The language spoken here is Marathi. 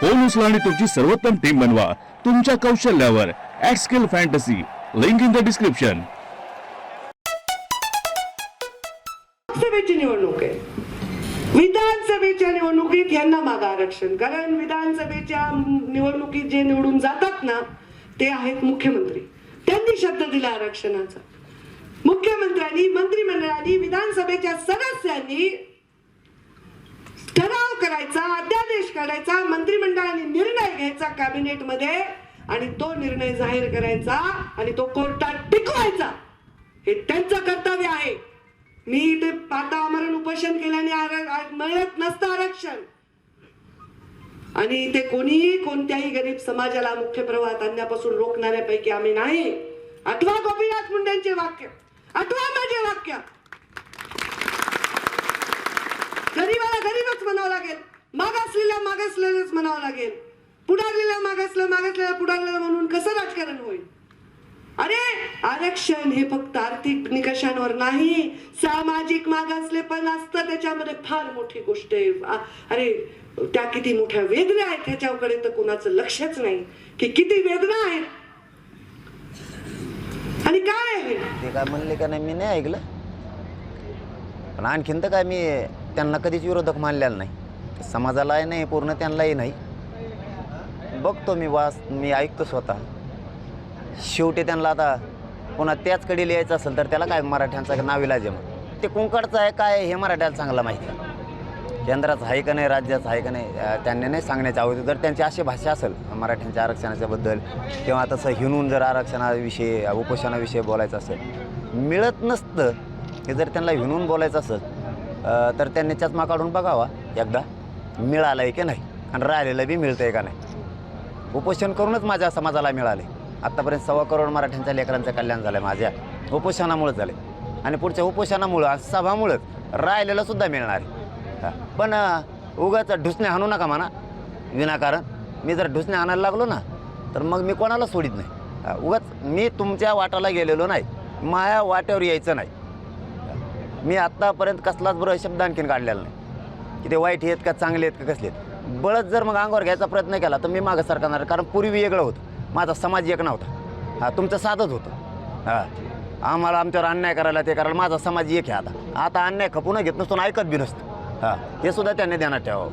फोन उचला आणि तुमची सर्वोत्तम टीम बनवा. तुमच्या कौशल्यावर at skill fantasy link in the description लोकसभेची निवडणूक आहे. विधानसभेच्या निवडणुकीत यांना मागा आरक्षण. कारण विधानसभेच्या निवडणुकीत जे निवडून जातात ना ते आहेत मुख्यमंत्री. त्यांनी शब्द दिला आरक्षणाचा. मुख्यमंत्र्यांनी मंत्रिमंडळाने विधानसभेच्या सदस्यांनी ठराव करायचा काढायचा मंत्रिमंडळाने निर्णय घ्यायचा कॅबिनेटमध्ये आणि तो निर्णय जाहीर करायचा आणि तो कोर्टात टिकवायचा. हे त्यांचं कर्तव्य आहे. मी इथे आता आमरण उपोषण केल्याने मिळत नसतं आरक्षण. आणि इथे कोणीही कोणत्याही गरीब समाजाला मुख्य प्रवाहात आणण्यापासून रोखणाऱ्यापैकी आम्ही नाही. आठवा गोपीनाथ मुंडेंचे वाक्य आठवा माझे वाक्य. गरीबाला गरीबच म्हणावं लागेल. मागासलेला मागासलेलंच म्हणावं लागेल. पुढारलेला मागासलं मागासलेला पुढारलेला म्हणून कसं राजकारण होईल? अरे आरक्षण हे फक्त आर्थिक निकषांवर नाही. सामाजिक मागासले पण असतं त्याच्यामध्ये फार मोठी गोष्ट आहे. अरे त्या किती मोठ्या वेदना आहेत ह्याच्याकडे तर कुणाचं लक्षच नाही. की किती वेदना आहेत. आणि काय आहे? ते काय म्हणले का नाही? मी नाही ऐकलं. पण आणखीन तर काय मी त्यांना कधीच विरोधक मानलेला नाही. समाजालाही नाही पूर्ण त्यांनाही नाही. बघतो मी वास मी ऐकतो स्वतः. शेवटी त्यांना आता पुन्हा त्याचकडे लिहायचं असेल तर त्याला काय मराठ्यांचा नाविलाज आहे मग? ते कुंकडचं आहे काय हे मराठ्याला चांगलं माहिती आहे. केंद्राचं आहे का नाही राज्याचं आहे का नाही त्यांनी नाही सांगण्याची आवश्यक जर त्यांची अशी भाषा असेल मराठ्यांच्या आरक्षणाच्याबद्दल किंवा तसं हिनून जर आरक्षणाविषयी उपोषणाविषयी बोलायचं असेल मिळत नसतं हे जर त्यांना हिनून बोलायचं असेल तर त्यांनी चष्मा काढून बघावा एकदा. मिळालं आहे की नाही? आणि राहिलेलं बी मिळतं आहे का नाही? उपोषण करूनच माझ्या समाजाला मिळाले. आत्तापर्यंत सव्वा करोड मराठ्यांच्या लेकरांचं कल्याण झालं माझ्या. उपोषणामुळेच झाले आणि पुढच्या उपोषणामुळं आणि सभामुळंच राहिलेलं सुद्धा मिळणार आहे. पण उगाच ढुसणे आणू नका म्हणा. विनाकारण. मी जर ढुसणे आणायला लागलो ना तर मग मी कोणाला सोडित नाही. उगाच मी तुमच्या वाटाला गेलेलो नाही. माया वाट्यावर यायचं नाही. मी आत्तापर्यंत कसलाच बरं शब्द आणखीन काढलेला नाही. की ते वाईट आहेत का चांगले आहेत का कसले आहेत. बळच जर मग अंगावर घ्यायचा प्रयत्न केला तर मी मागं सरकारणार कारण पूर्वी वेगळं होतं. माझा समाज एक नव्हता. हा तुमचं साधंच होतं. हां आम्हाला आमच्यावर अन्याय करायला ते करायला माझा समाज एक आहे आता. आता अन्याय खपून घेत नसतो ऐकत बी नसतं. हां हे सुद्धा त्यांनी ध्यानात ठेवावं.